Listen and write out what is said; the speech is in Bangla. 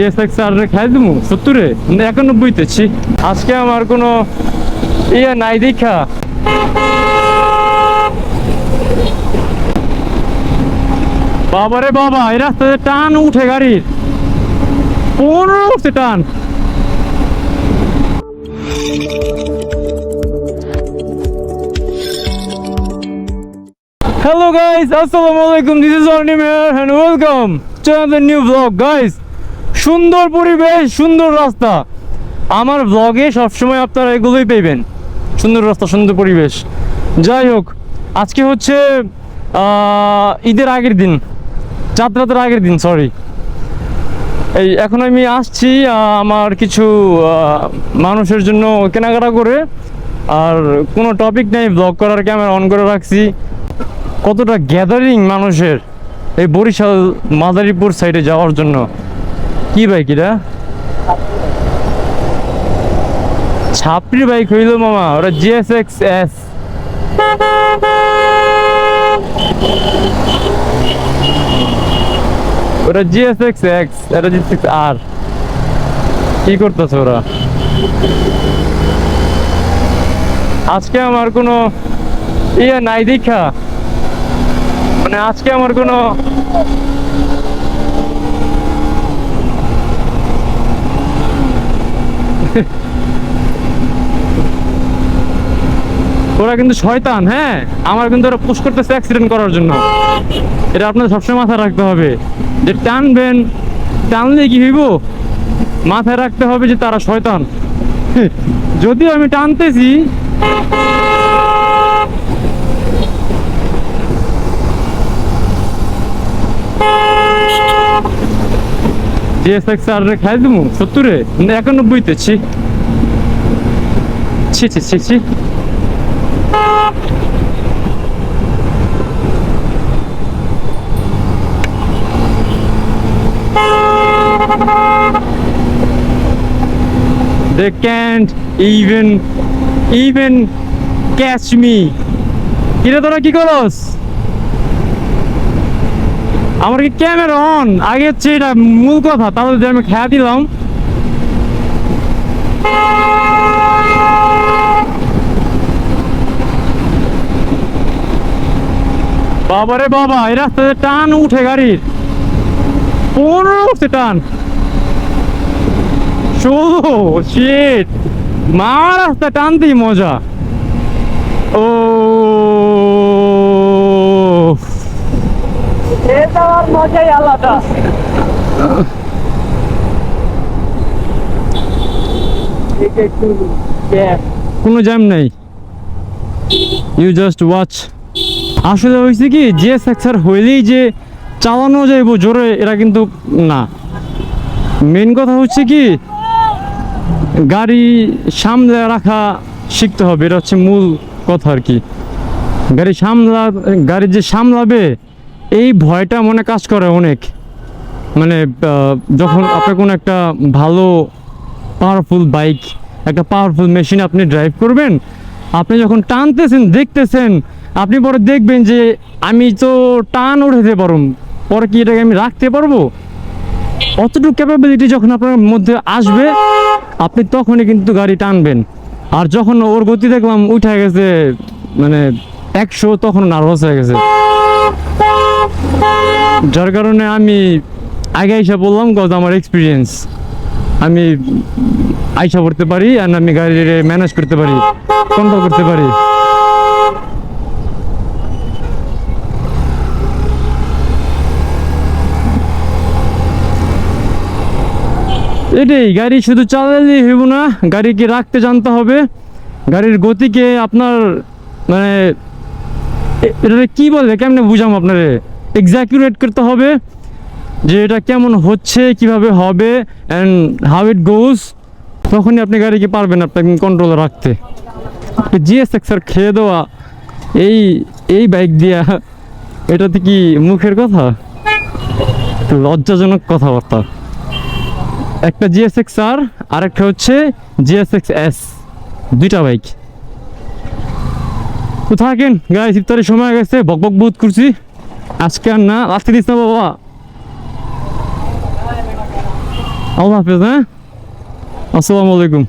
জিএসএক্স আর খাই একানব্বইতে ছি আজকে আমার কোনো ইয়ে নাই দেখা বাবারে বাবা এই রাস্তাতে টান উঠে গাড়ির পনেরো উঠছে টান Hello guys, Assalamu alaikum. This is Arnim here and welcome to another new vlog guys. সুন্দর পরিবেশ, সুন্দর রাস্তা। আমার ব্লগে সবসময় আপনারা এগুলোই পেবেন সুন্দর রাস্তা, সুন্দর পরিবেশ। যাই হোক, আজকে হচ্ছে ঈদের আগের দিন। যাত্রাতের আগের দিন সরি এই, এখন আমি আসছি আমার কিছু মানুষের জন্য কেনাকাটা করে। আর কোনো টপিক নেই ব্লগ করার ক্যামেরা অন করে রাখছি। কতটা গ্যাদারিং মানুষের এই বরিশাল মাদারীপুর সাইডে যাওয়ার জন্য। কি বাইক এটা? ছাপড়ি বাইক হইল মামা, ওটা জিএসএক্স এস ওটা জিএসএক্স এক্স এক্স এটা জিএসএক্স আর কি করতেছে ওরা? আজকে আমার কোনো ইয়ে নাই দীক্ষা মানে আজকে আমার কোনো ওরা কিন্তু শয়তান হ্যাঁ? আমার কিন্তু ওরা পুশ করতেছে অ্যাক্সিডেন্ট করার জন্য। এটা আপনাদের সবসময় মাথায় রাখতে হবে। যে টানবেন, টানলে কি হইব? মাথায় রাখতে হবে যে তারা শয়তান। যদিও আমি টানতেছি জিএসএক্স আর খাই দিমু, সত্তরে? একানব্বইতে, ছি। ছি ছি ছি ছি। They can't even even catch me. কিরে তোরা কি করস? আমার কি ক্যামেরা অন আগে হচ্ছে এটা মূল কথা, তাহলে যদি আমি খেয়া দিলাম। বাবারে বাবা, এই রাস্তাতে টান উঠে গাড়ির। পনেরো উঠছে টান। শিট মা রাস্তা টানতেই মজা। ও এটা আর মজাই আলাদা। কোনো জ্যাম নাই। ইউ জাস্ট ওয়াচ আসলে হয়েছে কি, যে সেক্সার হইলেই যে চালানো যাইব জোরে এটা কিন্তু না। মেন কথা হচ্ছে কি, গাড়ি সামলে রাখা শিখতে হবে, এটা হচ্ছে মূল কথা আর কি। গাড়ি সামলা, গাড়ি যে সামলাবে এই ভয়টা মনে কাজ করে অনেক। মানে যখন আপনার কোনো একটা ভালো পাওয়ারফুল বাইক একটা পাওয়ারফুল মেশিন আপনি ড্রাইভ করবেন আপনি যখন টানতেছেন দেখতেছেন আপনি পরে দেখবেন যে আমি তো টান উঠাতে পারব পরে কি এটাকে আমি রাখতে পারব? অতটুকু ক্যাপাবিলিটি যখন আপনার মধ্যে আসবে আপনি তখনই কিন্তু গাড়ি টানবেন। আর যখন ওর গতি দেখলাম উঠে গেছে মানে একশো তখন নার্ভাস হয়ে গেছে। যার কারণে আমি আগে আইসা বললাম গজ আমার এক্সপিরিয়েন্স আমি আইসা পড়তে পারি আর আমি গাড়ি ম্যানেজ করতে পারি কন্ট্রোল করতে পারি। এটাই, গাড়ি শুধু চালালেই হইব না, গাড়িকে রাখতে জানতে হবে। গাড়ির গতিকে আপনার মানে এটা কি বলে কেমনে বুঝাম আপনারে? এক্সাকিউরেট করতে হবে যে এটা কেমন হচ্ছে, কীভাবে হবে অ্যান্ড হাউ ইট গোজ তখনই আপনি গাড়িকে পারবেন আপনাকে কন্ট্রোলে রাখতে। জিএসএক্স আর খেয়ে দেওয়া, এই এই বাইক দিয়া, এটাতে কি মুখের কথা? লজ্জাজনক কথাবার্তা। একটা জিএসএক্স আর, আরেকটা হচ্ছে জিএসএক্স এস দুইটা বাইক তো থাকেন গায়ে ইফতারের সময় গেছে, বক বক বোধ করছি। আজকে আর না আজকে দিস না বাবা। আল্লাহ হাফেজ হ্যাঁ? আসসালামু আলাইকুম।